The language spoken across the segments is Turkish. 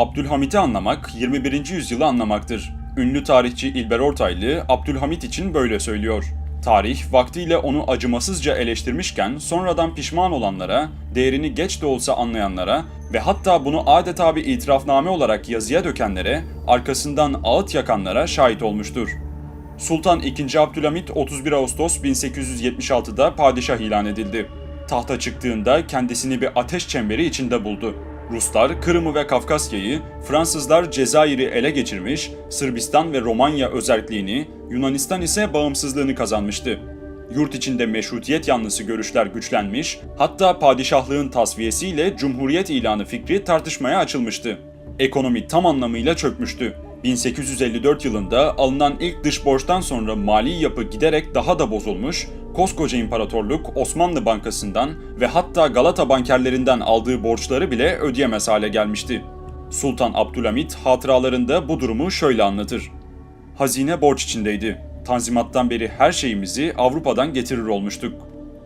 Abdülhamit'i anlamak 21. yüzyılı anlamaktır. Ünlü tarihçi İlber Ortaylı Abdülhamit için böyle söylüyor. Tarih vaktiyle onu acımasızca eleştirmişken sonradan pişman olanlara, değerini geç de olsa anlayanlara ve hatta bunu adeta bir itirafname olarak yazıya dökenlere, arkasından ağıt yakanlara şahit olmuştur. Sultan II. Abdülhamit 31 Ağustos 1876'da padişah ilan edildi. Tahta çıktığında kendisini bir ateş çemberi içinde buldu. Ruslar Kırım'ı ve Kafkasya'yı, Fransızlar Cezayir'i ele geçirmiş, Sırbistan ve Romanya özerkliğini, Yunanistan ise bağımsızlığını kazanmıştı. Yurt içinde meşrutiyet yanlısı görüşler güçlenmiş, hatta padişahlığın tasfiyesiyle cumhuriyet ilanı fikri tartışmaya açılmıştı. Ekonomi tam anlamıyla çökmüştü. 1854 yılında alınan ilk dış borçtan sonra mali yapı giderek daha da bozulmuş, koskoca imparatorluk Osmanlı Bankası'ndan ve hatta Galata bankerlerinden aldığı borçları bile ödeyemez hale gelmişti. Sultan Abdülhamit hatıralarında bu durumu şöyle anlatır. Hazine borç içindeydi. Tanzimattan beri her şeyimizi Avrupa'dan getirir olmuştuk.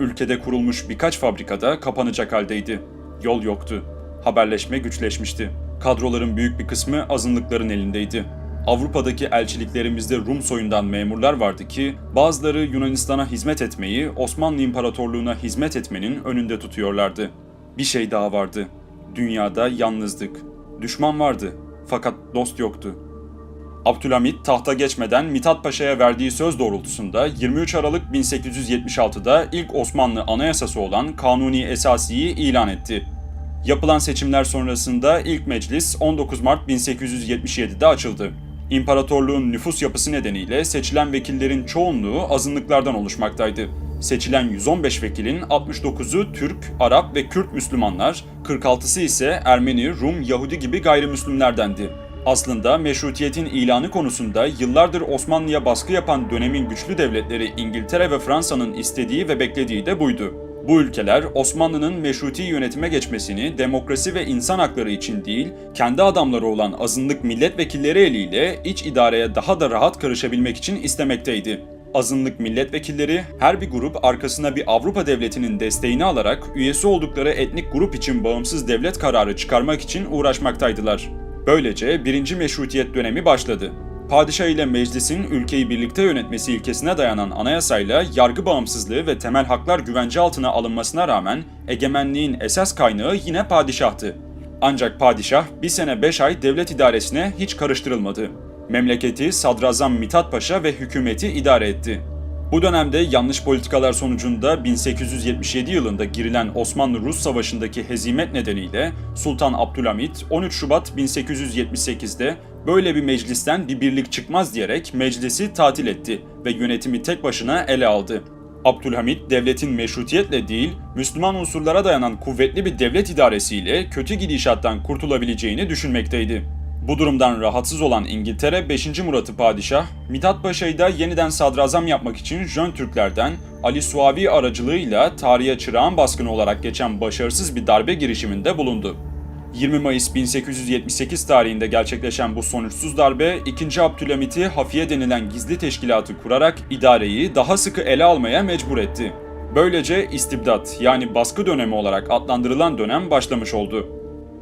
Ülkede kurulmuş birkaç fabrikada kapanacak haldeydi. Yol yoktu. Haberleşme güçleşmişti. Kadroların büyük bir kısmı azınlıkların elindeydi. Avrupa'daki elçiliklerimizde Rum soyundan memurlar vardı ki bazıları Yunanistan'a hizmet etmeyi, Osmanlı İmparatorluğu'na hizmet etmenin önünde tutuyorlardı. Bir şey daha vardı. Dünyada yalnızdık. Düşman vardı fakat dost yoktu. Abdülhamit tahta geçmeden Mithat Paşa'ya verdiği söz doğrultusunda 23 Aralık 1876'da ilk Osmanlı anayasası olan Kanuni Esasi'yi ilan etti. Yapılan seçimler sonrasında ilk meclis 19 Mart 1877'de açıldı. İmparatorluğun nüfus yapısı nedeniyle seçilen vekillerin çoğunluğu azınlıklardan oluşmaktaydı. Seçilen 115 vekilin 69'u Türk, Arap ve Kürt Müslümanlar, 46'sı ise Ermeni, Rum, Yahudi gibi gayrimüslimlerdendi. Aslında meşrutiyetin ilanı konusunda yıllardır Osmanlı'ya baskı yapan dönemin güçlü devletleri İngiltere ve Fransa'nın istediği ve beklediği de buydu. Bu ülkeler Osmanlı'nın meşruti yönetime geçmesini demokrasi ve insan hakları için değil, kendi adamları olan azınlık milletvekilleri eliyle iç idareye daha da rahat karışabilmek için istemekteydi. Azınlık milletvekilleri her bir grup arkasına bir Avrupa devletinin desteğini alarak üyesi oldukları etnik grup için bağımsız devlet kararı çıkarmak için uğraşmaktaydılar. Böylece birinci meşrutiyet dönemi başladı. Padişah ile meclisin ülkeyi birlikte yönetmesi ilkesine dayanan anayasayla yargı bağımsızlığı ve temel haklar güvence altına alınmasına rağmen egemenliğin esas kaynağı yine padişahtı. Ancak padişah bir sene beş ay devlet idaresine hiç karıştırılmadı. Memleketi Sadrazam Mithat Paşa ve hükümeti idare etti. Bu dönemde yanlış politikalar sonucunda 1877 yılında girilen Osmanlı-Rus Savaşı'ndaki hezimet nedeniyle Sultan Abdülhamit 13 Şubat 1878'de böyle bir meclisten bir birlik çıkmaz diyerek meclisi tatil etti ve yönetimi tek başına ele aldı. Abdülhamit devletin meşrutiyetle değil, Müslüman unsurlara dayanan kuvvetli bir devlet idaresiyle kötü gidişattan kurtulabileceğini düşünmekteydi. Bu durumdan rahatsız olan İngiltere 5. Murat'ı padişah, Mithat Paşa'yı da yeniden sadrazam yapmak için Jön Türklerden Ali Suavi aracılığıyla tarihe çırağan baskını olarak geçen başarısız bir darbe girişiminde bulundu. 20 Mayıs 1878 tarihinde gerçekleşen bu sonuçsuz darbe 2. Abdülhamit'i Hafiye denilen gizli teşkilatı kurarak idareyi daha sıkı ele almaya mecbur etti. Böylece istibdat yani baskı dönemi olarak adlandırılan dönem başlamış oldu.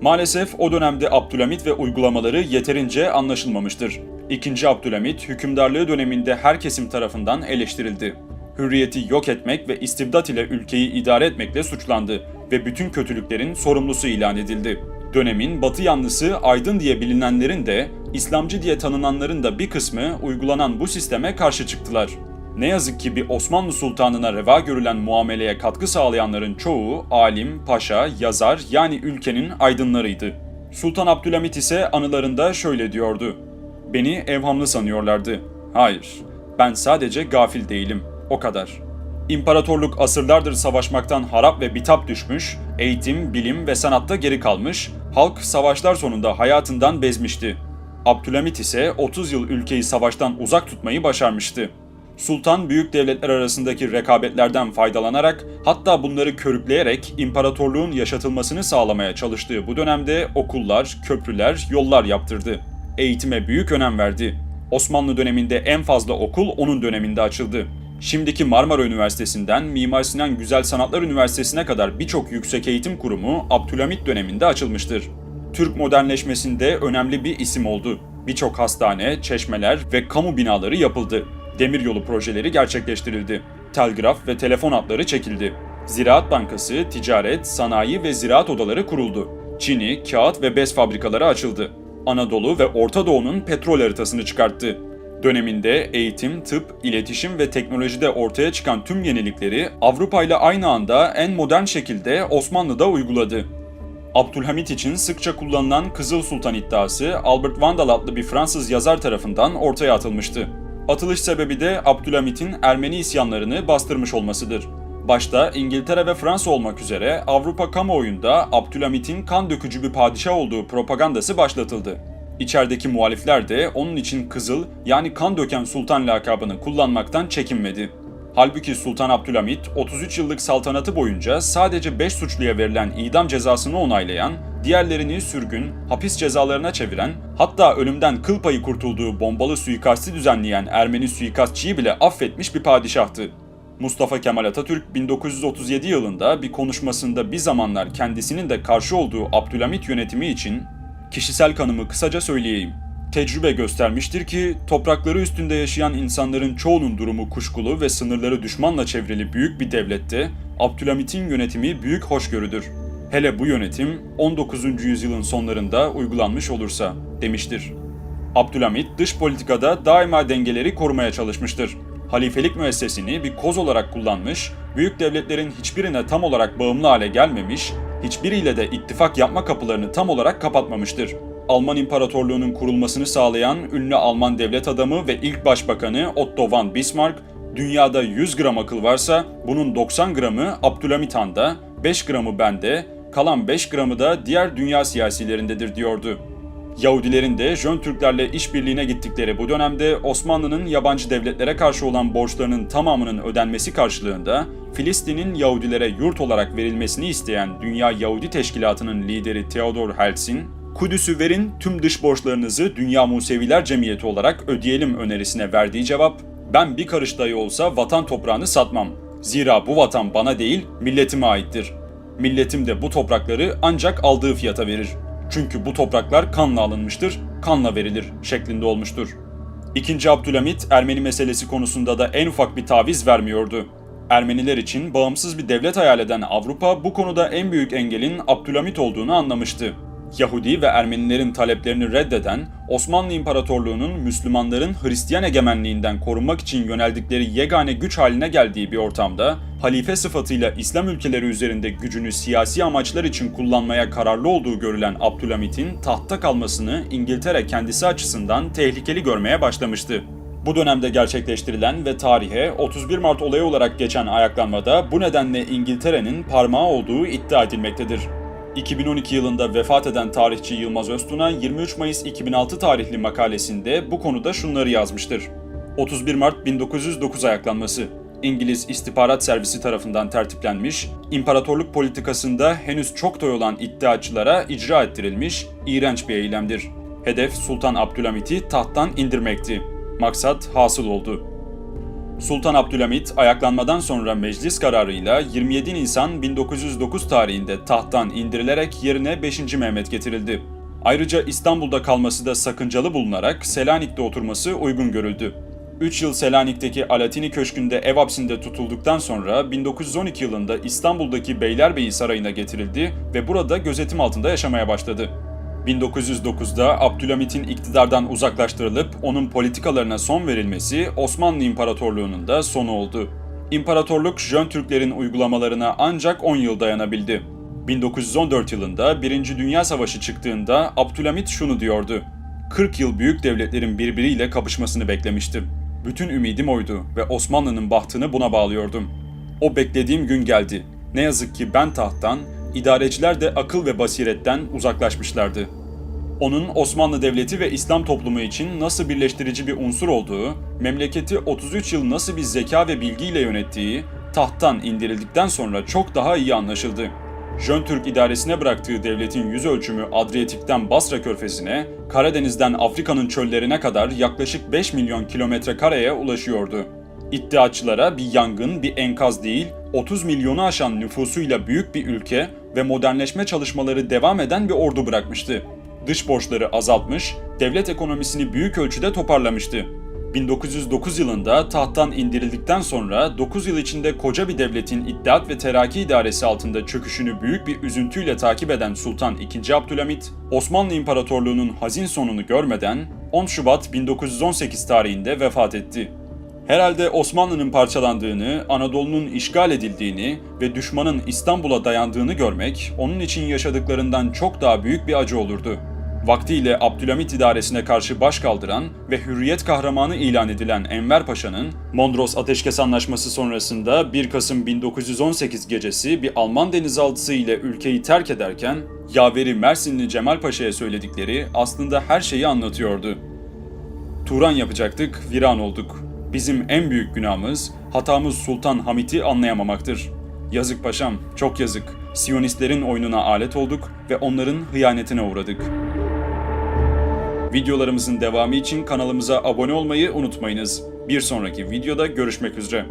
Maalesef o dönemde Abdülhamit ve uygulamaları yeterince anlaşılmamıştır. İkinci Abdülhamit hükümdarlığı döneminde her kesim tarafından eleştirildi. Hürriyeti yok etmek ve istibdat ile ülkeyi idare etmekle suçlandı ve bütün kötülüklerin sorumlusu ilan edildi. Dönemin Batı yanlısı aydın diye bilinenlerin de İslamcı diye tanınanların da bir kısmı uygulanan bu sisteme karşı çıktılar. Ne yazık ki bir Osmanlı sultanına reva görülen muameleye katkı sağlayanların çoğu alim, paşa, yazar yani ülkenin aydınlarıydı. Sultan Abdülhamit ise anılarında şöyle diyordu. Beni evhamlı sanıyorlardı. Hayır, ben sadece gafil değilim, o kadar. İmparatorluk asırlardır savaşmaktan harap ve bitap düşmüş, eğitim, bilim ve sanatta geri kalmış, halk savaşlar sonunda hayatından bezmişti. Abdülhamit ise 30 yıl ülkeyi savaştan uzak tutmayı başarmıştı. Sultan büyük devletler arasındaki rekabetlerden faydalanarak hatta bunları körükleyerek imparatorluğun yaşatılmasını sağlamaya çalıştığı bu dönemde okullar, köprüler, yollar yaptırdı. Eğitime büyük önem verdi. Osmanlı döneminde en fazla okul onun döneminde açıldı. Şimdiki Marmara Üniversitesi'nden Mimar Sinan Güzel Sanatlar Üniversitesi'ne kadar birçok yüksek eğitim kurumu Abdülhamit döneminde açılmıştır. Türk modernleşmesinde önemli bir isim oldu. Birçok hastane, çeşmeler ve kamu binaları yapıldı. Demiryolu projeleri gerçekleştirildi. Telgraf ve telefon hatları çekildi. Ziraat Bankası, ticaret, sanayi ve ziraat odaları kuruldu. Çini, kağıt ve bez fabrikaları açıldı. Anadolu ve Orta Doğu'nun petrol haritasını çıkarttı. Döneminde eğitim, tıp, iletişim ve teknolojide ortaya çıkan tüm yenilikleri Avrupa ile aynı anda en modern şekilde Osmanlı'da uyguladı. Abdülhamit için sıkça kullanılan Kızıl Sultan iddiası Albert Vandal adlı bir Fransız yazar tarafından ortaya atılmıştı. Atılış sebebi de Abdülhamit'in Ermeni isyanlarını bastırmış olmasıdır. Başta İngiltere ve Fransa olmak üzere Avrupa kamuoyunda Abdülhamit'in kan dökücü bir padişah olduğu propagandası başlatıldı. İçerideki muhalifler de onun için Kızıl yani kan döken sultan lakabını kullanmaktan çekinmedi. Halbuki Sultan Abdülhamit 33 yıllık saltanatı boyunca sadece 5 suçluya verilen idam cezasını onaylayan, diğerlerini sürgün, hapis cezalarına çeviren, hatta ölümden kıl payı kurtulduğu bombalı suikasti düzenleyen Ermeni suikastçıyı bile affetmiş bir padişahtı. Mustafa Kemal Atatürk 1937 yılında bir konuşmasında bir zamanlar kendisinin de karşı olduğu Abdülhamit yönetimi için kişisel kanımı kısaca söyleyeyim. Tecrübe göstermiştir ki toprakları üstünde yaşayan insanların çoğunun durumu kuşkulu ve sınırları düşmanla çevrili büyük bir devlette Abdülhamit'in yönetimi büyük hoşgörüdür. Hele bu yönetim 19. yüzyılın sonlarında uygulanmış olursa demiştir. Abdülhamit dış politikada daima dengeleri korumaya çalışmıştır. Halifelik müessesini bir koz olarak kullanmış, büyük devletlerin hiçbirine tam olarak bağımlı hale gelmemiş, hiçbiriyle de ittifak yapma kapılarını tam olarak kapatmamıştır. Alman İmparatorluğu'nun kurulmasını sağlayan ünlü Alman devlet adamı ve ilk başbakanı Otto von Bismarck, dünyada 100 gram akıl varsa bunun 90 gramı Abdülhamit Han'da, 5 gramı bende, kalan 5 gramı da diğer dünya siyasilerindedir diyordu. Yahudilerin de Jön Türklerle işbirliğine gittikleri bu dönemde Osmanlı'nın yabancı devletlere karşı olan borçlarının tamamının ödenmesi karşılığında Filistin'in Yahudilere yurt olarak verilmesini isteyen Dünya Yahudi Teşkilatı'nın lideri Theodor Herzl, Kudüs'ü verin tüm dış borçlarınızı Dünya Museviler Cemiyeti olarak ödeyelim önerisine verdiği cevap, ben bir karış dahi olsa vatan toprağını satmam. Zira bu vatan bana değil milletime aittir. Milletim de bu toprakları ancak aldığı fiyata verir. Çünkü bu topraklar kanla alınmıştır, kanla verilir şeklinde olmuştur. İkinci Abdülhamit Ermeni meselesi konusunda da en ufak bir taviz vermiyordu. Ermeniler için bağımsız bir devlet hayal eden Avrupa bu konuda en büyük engelin Abdülhamit olduğunu anlamıştı. Yahudi ve Ermenilerin taleplerini reddeden, Osmanlı İmparatorluğu'nun Müslümanların Hristiyan egemenliğinden korunmak için yöneldikleri yegane güç haline geldiği bir ortamda, halife sıfatıyla İslam ülkeleri üzerinde gücünü siyasi amaçlar için kullanmaya kararlı olduğu görülen Abdülhamit'in tahtta kalmasını İngiltere kendisi açısından tehlikeli görmeye başlamıştı. Bu dönemde gerçekleştirilen ve tarihe 31 Mart olayı olarak geçen ayaklanmada bu nedenle İngiltere'nin parmağı olduğu iddia edilmektedir. 2012 yılında vefat eden tarihçi Yılmaz Öztun'a 23 Mayıs 2006 tarihli makalesinde bu konuda şunları yazmıştır. 31 Mart 1909 ayaklanması İngiliz istihbarat servisi tarafından tertiplenmiş, imparatorluk politikasında henüz çok toy olan iddiaçılara icra ettirilmiş iğrenç bir eylemdir. Hedef Sultan Abdülhamit'i tahttan indirmekti. Maksat hasıl oldu. Sultan Abdülhamit ayaklanmadan sonra meclis kararıyla 27 Nisan 1909 tarihinde tahttan indirilerek yerine 5. Mehmet getirildi. Ayrıca İstanbul'da kalması da sakıncalı bulunarak Selanik'te oturması uygun görüldü. 3 yıl Selanik'teki Alatini Köşkü'nde ev hapsinde tutulduktan sonra 1912 yılında İstanbul'daki Beylerbeyi Sarayı'na getirildi ve burada gözetim altında yaşamaya başladı. 1909'da Abdülhamit'in iktidardan uzaklaştırılıp onun politikalarına son verilmesi Osmanlı İmparatorluğu'nun da sonu oldu. İmparatorluk Jön Türklerin uygulamalarına ancak 10 yıl dayanabildi. 1914 yılında 1. Dünya Savaşı çıktığında Abdülhamit şunu diyordu. 40 yıl büyük devletlerin birbiriyle kapışmasını beklemiştim. Bütün ümidim oydu ve Osmanlı'nın bahtını buna bağlıyordum. O beklediğim gün geldi. Ne yazık ki ben tahttan, idareciler de akıl ve basiretten uzaklaşmışlardı. Onun Osmanlı Devleti ve İslam toplumu için nasıl birleştirici bir unsur olduğu, memleketi 33 yıl nasıl bir zeka ve bilgiyle yönettiği, tahttan indirildikten sonra çok daha iyi anlaşıldı. Jön Türk idaresine bıraktığı devletin yüz ölçümü Adriyatik'ten Basra körfezine, Karadeniz'den Afrika'nın çöllerine kadar yaklaşık 5 milyon kilometre kareye ulaşıyordu. İddiaçılara bir yangın, bir enkaz değil, 30 milyonu aşan nüfusuyla büyük bir ülke ve modernleşme çalışmaları devam eden bir ordu bırakmıştı. Dış borçları azaltmış, devlet ekonomisini büyük ölçüde toparlamıştı. 1909 yılında tahttan indirildikten sonra 9 yıl içinde koca bir devletin İttihat ve Terakki idaresi altında çöküşünü büyük bir üzüntüyle takip eden Sultan II. Abdülhamit, Osmanlı İmparatorluğu'nun hazin sonunu görmeden 10 Şubat 1918 tarihinde vefat etti. Herhalde Osmanlı'nın parçalandığını, Anadolu'nun işgal edildiğini ve düşmanın İstanbul'a dayandığını görmek onun için yaşadıklarından çok daha büyük bir acı olurdu. Vaktiyle Abdülhamit idaresine karşı baş kaldıran ve hürriyet kahramanı ilan edilen Enver Paşa'nın Mondros Ateşkes Anlaşması sonrasında 1 Kasım 1918 gecesi bir Alman denizaltısı ile ülkeyi terk ederken yaveri Mersinli Cemal Paşa'ya söyledikleri aslında her şeyi anlatıyordu. Turan yapacaktık, viran olduk. Bizim en büyük günahımız, hatamız Sultan Hamit'i anlayamamaktır. Yazık paşam, çok yazık. Siyonistlerin oyununa alet olduk ve onların hıyanetine uğradık. Videolarımızın devamı için kanalımıza abone olmayı unutmayınız. Bir sonraki videoda görüşmek üzere.